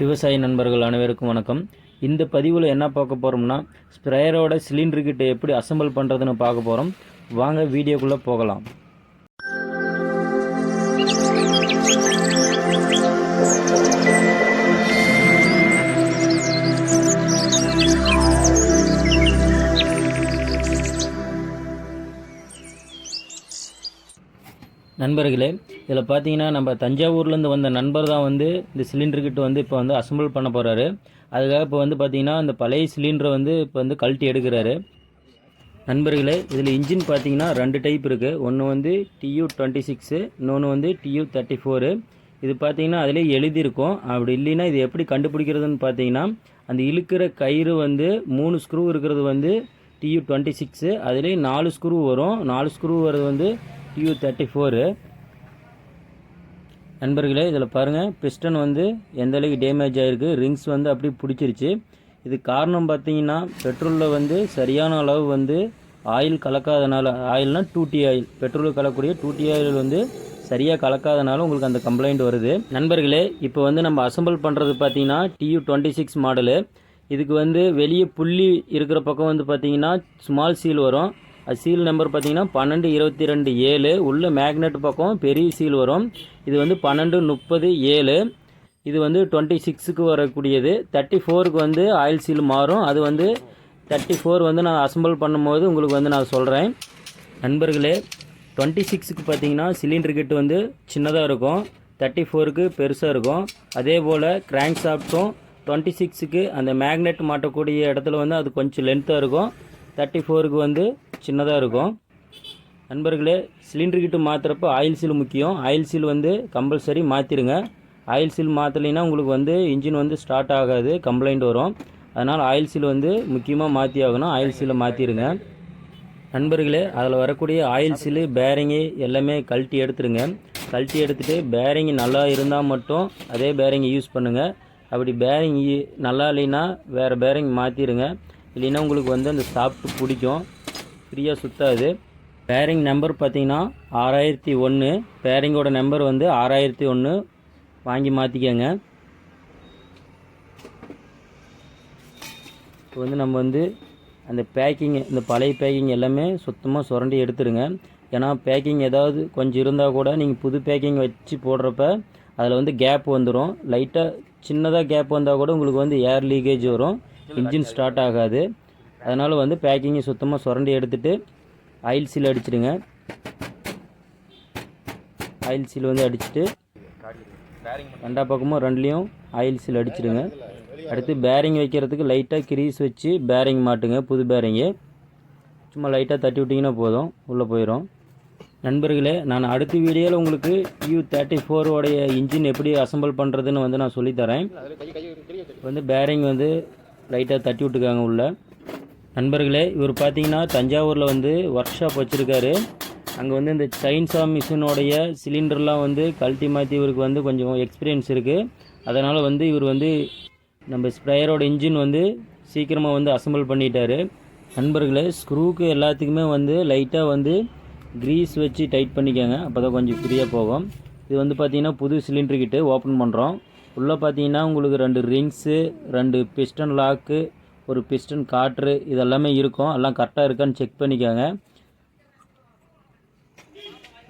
விவசாய நண்பர்கள் அனைவருக்கும் வணக்கம். இந்த பதிவில் என்ன பார்க்க போகிறோம்னா ஸ்ப்ரேயரோட சிலிண்டர் கிட்ட எப்படி அசம்பிள் பண்ணுறதுன்னு பார்க்க போகிறோம் வாங்க வீடியோக்குள்ளே போகலாம். நண்பர்களே இதில் பார்த்தீங்கன்னா நம்ம தஞ்சாவூர்லேருந்து வந்த நண்பர் தான் வந்து இந்த சிலிண்டர்கிட்ட வந்து இப்போ வந்து அசம்பிள் பண்ண போகிறாரு அதுக்காக இப்போ வந்து பார்த்தீங்கன்னா இந்த பழைய சிலிண்டரை வந்து இப்போ வந்து கழட்டி எடுக்கிறாரு. நண்பர்களே இதில் இன்ஜின் பார்த்தீங்கன்னா ரெண்டு டைப் இருக்குது ஒன்று வந்து டியூ டுவெண்ட்டி சிக்ஸு இன்னொன்று வந்து டியூ தேர்ட்டி ஃபோரு இது பார்த்தீங்கன்னா அதிலே எழுதியிருக்கும். அப்படி இல்லைன்னா இது எப்படி கண்டுபிடிக்கிறதுன்னு பார்த்தீங்கன்னா அந்த இழுக்கிற கயிறு வந்து மூணு ஸ்க்ரூ இருக்கிறது வந்து டியூ டுவெண்ட்டி சிக்ஸு அதிலே நாலு ஸ்க்ரூ வரும். நாலு ஸ்க்ரூ வர்றது வந்து டியூ தேர்ட்டி ஃபோரு நண்பர்களே இதில் பாருங்கள் பிஸ்டன் வந்து எந்த அளவுக்கு டேமேஜ் ஆகிருக்கு ரிங்ஸ் வந்து அப்படியே பிடிச்சிருச்சு. இது காரணம் பார்த்தீங்கன்னா பெட்ரோலில் வந்து சரியான அளவு வந்து ஆயில் கலக்காதனால ஆயில்னா டூட்டி ஆயில் பெட்ரோல் கலக்கக்கூடிய டூட்டி ஆயில் வந்து சரியாக கலக்காதனால உங்களுக்கு அந்த கம்ப்ளைண்ட் வருது. நண்பர்களே இப்போ வந்து நம்ம அசம்பிள் பண்ணுறது பார்த்தீங்கன்னா டியூ டுவெண்ட்டி சிக்ஸ் மாடலு இதுக்கு வந்து வெளியே புள்ளி இருக்கிற பக்கம் வந்து பார்த்தீங்கன்னா ஸ்மால் சீல் வரும். அது சீல் நம்பர் பார்த்தீங்கன்னா பன்னெண்டு இருபத்தி ரெண்டு ஏழு. உள்ள மேக்னெட் பக்கம் பெரிய சீல் வரும். இது வந்து பன்னெண்டு முப்பது ஏழு. இது வந்து டுவெண்ட்டி சிக்ஸுக்கு வரக்கூடியது. தேர்ட்டி ஃபோருக்கு வந்து ஆயில் சீல் மாறும். அது வந்து தேர்ட்டி ஃபோர் வந்து நான் அசெம்பிள் பண்ணும்போது உங்களுக்கு வந்து நான் சொல்கிறேன் நண்பர்களே டுவெண்ட்டி சிக்ஸுக்கு பார்த்தீங்கன்னா சிலிண்டர் கிட் வந்து சின்னதாக இருக்கும். தேர்ட்டி ஃபோருக்கு பெருசாக இருக்கும். அதே போல் கிராங்க் ஷாஃப்ட்டும் டுவெண்ட்டி சிக்ஸுக்கு அந்த மேக்னெட் மாட்டக்கூடிய இடத்துல வந்து அது கொஞ்சம் லென்த்தாக இருக்கும். தேர்ட்டி ஃபோருக்கு வந்து சின்னதாக இருக்கும். நண்பர்களே சிலிண்டர் கிட்ட மாற்றுறப்ப ஆயில் சீல் முக்கியம். ஆயில் சீல் வந்து கம்பல்சரி மாற்றிடுங்க ஆயில் சீல் மாற்றலைன்னா உங்களுக்கு வந்து இன்ஜின் வந்து ஸ்டார்ட் ஆகாது கம்ப்ளைண்ட் வரும். அதனால் ஆயில் சீல் வந்து முக்கியமாக மாற்றி ஆகணும். ஆயில் சீலை மாற்றிடுங்க நண்பர்களே அதில் வரக்கூடிய ஆயில் சீலு பேரிங்கு எல்லாமே கழட்டி எடுத்துருங்க. கழட்டி எடுத்துகிட்டு பேரிங் நல்லா இருந்தால் மட்டும் அதே பேரிங்கை யூஸ் பண்ணுங்கள் அப்படி பேரிங் நல்லா இல்லைன்னா வேறு பேரிங் மாற்றிடுங்க இல்லைன்னா உங்களுக்கு வந்து அந்த சாப்பிட்டு பிடிக்கும். ஃப்ரீயாக சுற்றாது பேரிங் நம்பர் பார்த்தீங்கன்னா ஆறாயிரத்தி ஒன்று பேரிங்கோட நம்பர் வந்து ஆறாயிரத்தி ஒன்று வாங்கி மாற்றிக்கங்க இப்போ வந்து நம்ம வந்து அந்த பேக்கிங் இந்த பழைய பேக்கிங் எல்லாமே சுத்தமாக சுரண்டி எடுத்துருங்க. ஏன்னா பேக்கிங் ஏதாவது கொஞ்சம் இருந்தால் கூட நீங்கள் புது பேக்கிங் வச்சு போடுறப்ப அதில் வந்து கேப் வந்துடும் லைட்டாக சின்னதாக கேப் வந்தால் கூட உங்களுக்கு வந்து ஏர் லீக்கேஜ் வரும். இன்ஜின் ஸ்டார்ட் ஆகாது. அதனால் வந்து பேக்கிங்கை சுத்தமாக சுரண்டி எடுத்துகிட்டு ஆயில் சீல் அடிச்சிடுங்க. ஆயில் சீல் வந்து அடிச்சுட்டு ரெண்டா பக்கமும் ரெண்டுலேயும் ஆயில் சீல் அடிச்சிடுங்க. அடுத்து பேரிங் வைக்கிறதுக்கு லைட்டாக கிரீஸ் வச்சு பேரிங் மாட்டுங்க புது பேரிங்கு சும்மா லைட்டாக தட்டி விட்டிங்கன்னா போதும் உள்ளே போயிடும் நண்பர்களே நான் அடுத்த வீடியோவில் உங்களுக்கு யூ தேர்ட்டி ஃபோரோடைய இன்ஜின் எப்படி அசம்பிள் பண்ணுறதுன்னு வந்து நான் சொல்லித்தரேன் இப்போ வந்து பேரிங் வந்து லைட்டாக தட்டி விட்டுக்காங்க உள்ளே. நண்பர்களே இவர் பார்த்தீங்கன்னா தஞ்சாவூரில் வந்து ஒர்க் ஷாப் வச்சுருக்காரு. அங்கே வந்து இந்த சைன்சா மிஷினோடைய சிலிண்டர்லாம் வந்து கழட்டி மாற்றி இவருக்கு வந்து கொஞ்சம் எக்ஸ்பீரியன்ஸ் இருக்குது அதனால் வந்து இவர் வந்து நம்ம ஸ்ப்ரேயரோட இன்ஜின் வந்து சீக்கிரமாக வந்து அசெம்பிள் பண்ணிட்டாரு. நண்பர்களே ஸ்க்ரூக்கு எல்லாத்துக்குமே வந்து லைட்டாக வந்து க்ரீஸ் வச்சு டைட் பண்ணிக்கோங்க. அப்போ தான் கொஞ்சம் ஃப்ரீயாக போகும். இது வந்து பார்த்தீங்கன்னா புது சிலிண்டர் கிட்டு ஓப்பன் பண்ணுறோம் உள்ளே பார்த்தீங்கன்னா உங்களுக்கு ரெண்டு ரிங்ஸு ரெண்டு பிஸ்டன் லாக்கு ஒரு பிஸ்டன் காற்று இதெல்லாமே இருக்கும். எல்லாம் கரெக்டாக இருக்கான்னு செக் பண்ணிக்கோங்க.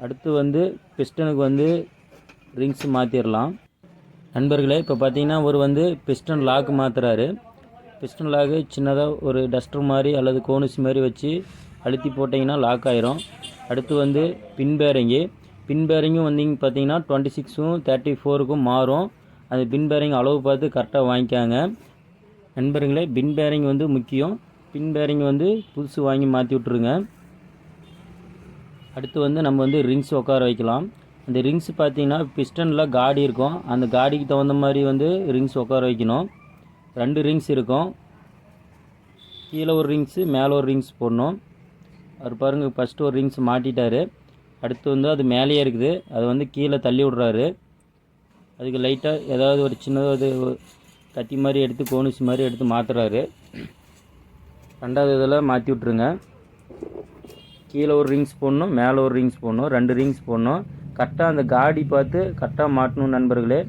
அடுத்து வந்து பிஸ்டனுக்கு வந்து ரிங்ஸ் மாற்றிடலாம் நண்பர்களே இப்போ பார்த்தீங்கன்னா ஒரு வந்து பிஸ்டன் லாக் மாற்றுறாரு பிஸ்டன் லாக்கு சின்னதாக ஒரு டஸ்டர் மாதிரி அல்லது கோனுசி மாதிரி வச்சு அழுத்தி போட்டிங்கன்னா லாக் ஆயிரும். அடுத்து வந்து பின் பேரிங்கு பின் பேரிங்கும் வந்தீங்க பார்த்தீங்கன்னா டுவெண்ட்டி சிக்ஸும் தேர்ட்டி ஃபோருக்கும் மாறும். அந்த பின் பேரிங் அளவு பார்த்து கரெக்டாக வாங்கிக்காங்க. நண்பர்களே பின் பேரிங் வந்து முக்கியம். பின் பேரிங் வந்து புதுசு வாங்கி மாற்றி விட்ருங்க அடுத்து வந்து நம்ம வந்து ரிங்ஸ் உட்கார வைக்கலாம். அந்த ரிங்ஸ் பார்த்தீங்கன்னா பிஸ்டனில் காடி இருக்கும். அந்த காடிக்கு தகுந்த மாதிரி வந்து ரிங்ஸ் உட்கார வைக்கணும். ரெண்டு ரிங்ஸ் இருக்கும். கீழே ஒரு ரிங்ஸு மேலே ஒரு ரிங்ஸ் போடணும். அவர் பாருங்கள் ஃபஸ்ட்டு ஒரு ரிங்ஸ் மாட்டிட்டாரு. அடுத்து வந்து அது மேலேயே இருக்குது. அதை வந்து கீழே தள்ளி விட்றாரு. அதுக்கு லைட்டாக ஏதாவது ஒரு சின்னதாக கத்தி மாதிரி எடுத்து கோனிஸ் மாதிரி எடுத்து மாற்றுறாரு ரெண்டாவது இதில் மாற்றி விட்ருங்க கீழே ஒரு ரிங்ஸ் போடணும் மேலே ஒரு ரிங்ஸ் போடணும் ரெண்டு ரிங்ஸ் போடணும். கரெக்டாக அந்த காடி பார்த்து கரெக்டாக மாட்டணும் நண்பர்களே.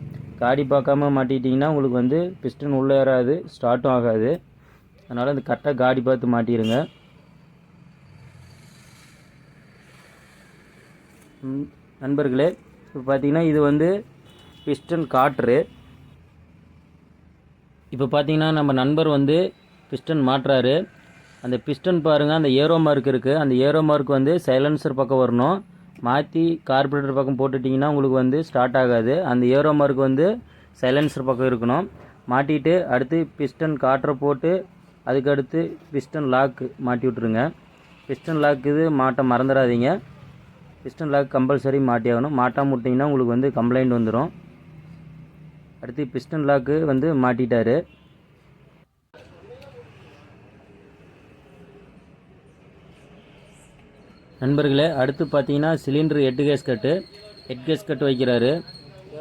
காடி பார்க்காம மாட்டிட்டிங்கன்னா உங்களுக்கு வந்து பிஸ்டன் உள்ளே ஏறாது ஸ்டார்ட்டும் ஆகாது. அதனால் அந்த கரெக்டாக காடி பார்த்து மாட்டிடுங்க நண்பர்களே இப்போ பார்த்தீங்கன்னா இது வந்து பிஸ்டன் காற்று. இப்போ பார்த்தீங்கன்னா நம்ம நண்பர் வந்து பிஸ்டன் மாட்டுறாரு. அந்த பிஸ்டன் பாருங்கள் அந்த ஏரோ மார்க் இருக்குது அந்த ஏரோ மார்க் வந்து சைலன்சர் பக்கம் வரணும். மாற்றி கார்பரேட்டர் பக்கம் போட்டுட்டிங்கன்னா உங்களுக்கு வந்து ஸ்டார்ட் ஆகாது. அந்த ஏரோ மார்க் வந்து சைலன்சர் பக்கம் இருக்கணும். மாட்டிட்டு அடுத்து பிஸ்டன் காற்றை போட்டு அதுக்கு அடுத்து பிஸ்டன் லாக்கு மாட்டி விட்ருங்க பிஸ்டன் லாக் இது மாட்ட மறந்துடாதீங்க. பிஸ்டன் லாக் கம்பல்சரி மாட்டி ஆகணும் மாட்டாமல் விட்டிங்கன்னா உங்களுக்கு வந்து கம்ப்ளைண்ட் வந்துடும் அடுத்து பிஸ்டன் லாக்கு வந்து மாட்டிட்டாரு. நண்பர்களே அடுத்து பார்த்தீங்கன்னா cylinder head gasket head gasket கட்டு வைக்கிறாரு.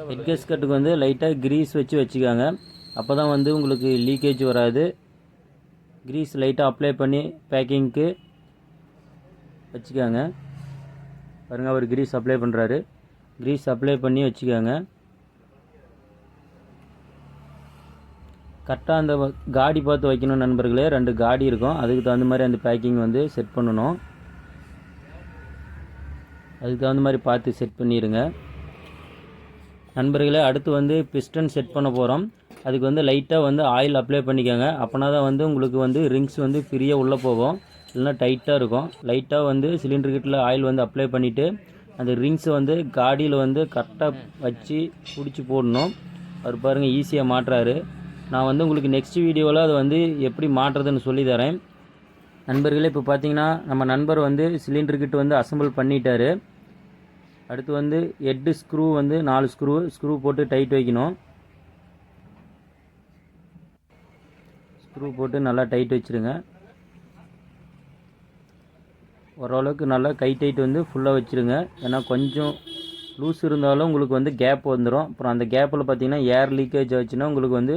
ஹெட் கேஸ்கட்டுக்கு வந்து லைட்டாக கிரீஸ் வச்சு வச்சுக்காங்க. அப்போ தான் வந்து உங்களுக்கு லீக்கேஜ் வராது. கிரீஸ் லைட்டாக அப்ளை பண்ணி பேக்கிங்க்கு வச்சுக்காங்க. பாருங்கள் அவர் கிரீஸ் அப்ளை பண்ணுறாரு கிரீஸ் அப்ளை பண்ணி வச்சுக்கோங்க. கரெக்டாக அந்த காடி பார்த்து வைக்கணும் நண்பர்களே. ரெண்டு காடி இருக்கும். அதுக்கு தகுந்த மாதிரி அந்த பேக்கிங் வந்து செட் பண்ணணும். அதுக்கு தகுந்த மாதிரி பார்த்து செட் பண்ணிடுங்க. நண்பர்களே அடுத்து வந்து பிஸ்டன் செட் பண்ண போகிறோம் அதுக்கு வந்து லைட்டாக வந்து ஆயில் அப்ளை பண்ணிக்கோங்க. அப்போனா தான் வந்து உங்களுக்கு வந்து ரிங்ஸ் வந்து ஃப்ரீயாக உள்ளே போகும். இல்லைன்னா டைட்டாக இருக்கும். லைட்டாக வந்து சிலிண்டர் கிட்டில் ஆயில் வந்து அப்ளை பண்ணிவிட்டு அந்த ரிங்ஸை வந்து காடியில் வந்து கரெக்டாக வச்சு பிடிச்சி போடணும். அவர் பாருங்கள் ஈஸியாக மாட்டுறாரு. நான் வந்து உங்களுக்கு நெக்ஸ்ட் வீடியோவில் அதை வந்து எப்படி மாட்டுறதுன்னு சொல்லி தரேன் நண்பர்களே இப்போ பார்த்தீங்கன்னா நம்ம நண்பர் வந்து சிலிண்டர்கிட்ட வந்து அசெம்பிள் பண்ணிட்டார். அடுத்து வந்து எட்டு ஸ்க்ரூ வந்து நாலு ஸ்க்ரூ ஸ்க்ரூ போட்டு டைட் வைக்கணும். ஸ்க்ரூ போட்டு நல்லா டைட் வச்சுருங்க. ஓரளவுக்கு நல்லா கை டைட் வந்து ஃபுல்லாக வச்சுருங்க. ஏன்னா கொஞ்சம் லூஸ் இருந்தாலும் உங்களுக்கு வந்து கேப் வந்துடும் அப்புறம் அந்த கேப்பில் பார்த்தீங்கன்னா ஏர் லீக்கேஜ் ஆச்சுன்னா உங்களுக்கு வந்து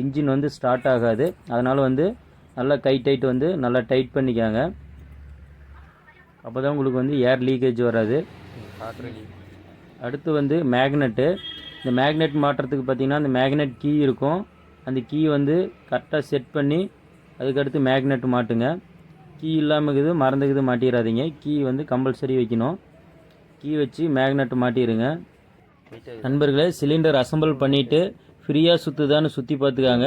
இன்ஜின் வந்து ஸ்டார்ட் ஆகாது. அதனால் வந்து நல்லா கை டைட் வந்து நல்லா டைட் பண்ணிக்காங்க. அப்போ தான் உங்களுக்கு வந்து ஏர் லீக்கேஜ் வராது. அடுத்து வந்து மேக்னெட்டு இந்த மேக்னெட் மாட்டுறதுக்கு பார்த்தீங்கன்னா அந்த மேக்னெட் கீ இருக்கும். அந்த கீ வந்து கரெக்டாக செட் பண்ணி அதுக்கடுத்து மேக்னெட் மாட்டுங்க. கீ இல்லாமல் இருக்குது மறந்துக்குது மாட்டிடாதீங்க கீ வந்து கம்பல்சரி வைக்கணும். கீ வச்சு மேக்னெட் மாட்டிடுங்க நண்பர்களே சிலிண்டர் அசெம்பிள் பண்ணிவிட்டு ஃப்ரீயாக சுற்றுதான்னு சுற்றி பார்த்துக்காங்க.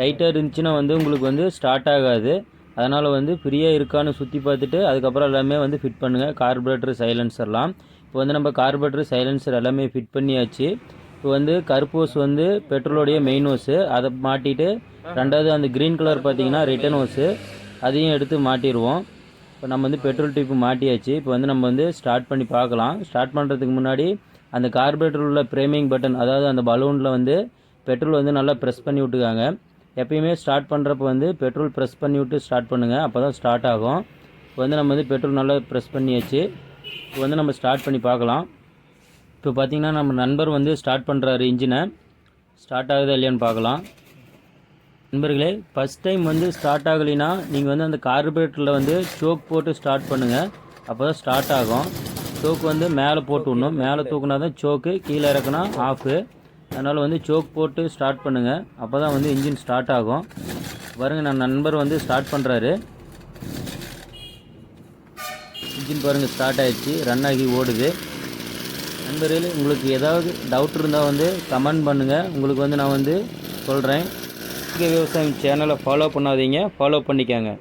டைட்டாக இருந்துச்சுன்னா வந்து உங்களுக்கு வந்து ஸ்டார்ட் ஆகாது. அதனால் வந்து ஃப்ரீயாக இருக்கான்னு சுற்றி பார்த்துட்டு அதுக்கப்புறம் எல்லாமே வந்து ஃபிட் பண்ணுங்கள் கார்பரேட்டர் சைலன்சர்லாம் இப்போ வந்து நம்ம கார்பரேட்டர் சைலன்சர் எல்லாமே ஃபிட் பண்ணியாச்சு. இப்போ வந்து கருப்பு ஓஸ் வந்து பெட்ரோலோடைய மெயின் ஓஸு அதை மாட்டிட்டு ரெண்டாவது அந்த க்ரீன் கலர் பார்த்திங்கன்னா ரிட்டன் ஓஸு அதையும் எடுத்து மாட்டிடுவோம் இப்போ நம்ம வந்து பெட்ரோல் டிப்பு மாட்டியாச்சு. இப்போ வந்து நம்ம வந்து ஸ்டார்ட் பண்ணி பார்க்கலாம். ஸ்டார்ட் பண்ணுறதுக்கு முன்னாடி அந்த கார்பரேட்டர் உள்ள ப்ரேமிங் பட்டன் அதாவது அந்த பலூனில் வந்து பெட்ரோல் வந்து நல்லா ப்ரெஸ் பண்ணி விட்டுக்காங்க எப்பயுமே ஸ்டார்ட் பண்ணுறப்ப வந்து பெட்ரோல் ப்ரெஸ் பண்ணி விட்டு ஸ்டார்ட் பண்ணுங்கள் அப்போ தான் ஸ்டார்ட் ஆகும். இப்போ வந்து நம்ம வந்து பெட்ரோல் நல்லா ப்ரெஸ் பண்ணியாச்சு. இப்போ வந்து நம்ம ஸ்டார்ட் பண்ணி பார்க்கலாம். இப்போ பார்த்தீங்கன்னா நம்ம நண்பர் வந்து ஸ்டார்ட் பண்ணுறாரு இன்ஜினை. ஸ்டார்ட் ஆகுதா இல்லையான்னு பார்க்கலாம். நண்பர்களே ஃபஸ்ட் டைம் வந்து ஸ்டார்ட் ஆகலைன்னா நீங்கள் வந்து அந்த கார்பரேட்டரில் வந்து சோக் போட்டு ஸ்டார்ட் பண்ணுங்கள் அப்போ தான் ஸ்டார்ட் ஆகும். சோக் வந்து மேலே போட்டு விடணும். மேலே தூக்குனா தான் சோக்கு கீழே இறக்குனா ஆஃபு அதனால் வந்து சோக் போட்டு ஸ்டார்ட் பண்ணுங்கள் அப்போ தான் வந்து இன்ஜின் ஸ்டார்ட் ஆகும். பாருங்கள் நான் நண்பர் வந்து ஸ்டார்ட் பண்ணுறாரு இன்ஜின் பாருங்கள் ஸ்டார்ட் ஆகிடுச்சு ரன் ஆகி ஓடுது. நண்பர்கள் உங்களுக்கு ஏதாவது டவுட் இருந்தால் வந்து கமெண்ட் பண்ணுங்கள் உங்களுக்கு வந்து நான் வந்து சொல்கிறேன் விவசாயம் சேனலை ஃபாலோ பண்ணாதீங்க. ஃபாலோ பண்ணிக்கோங்க.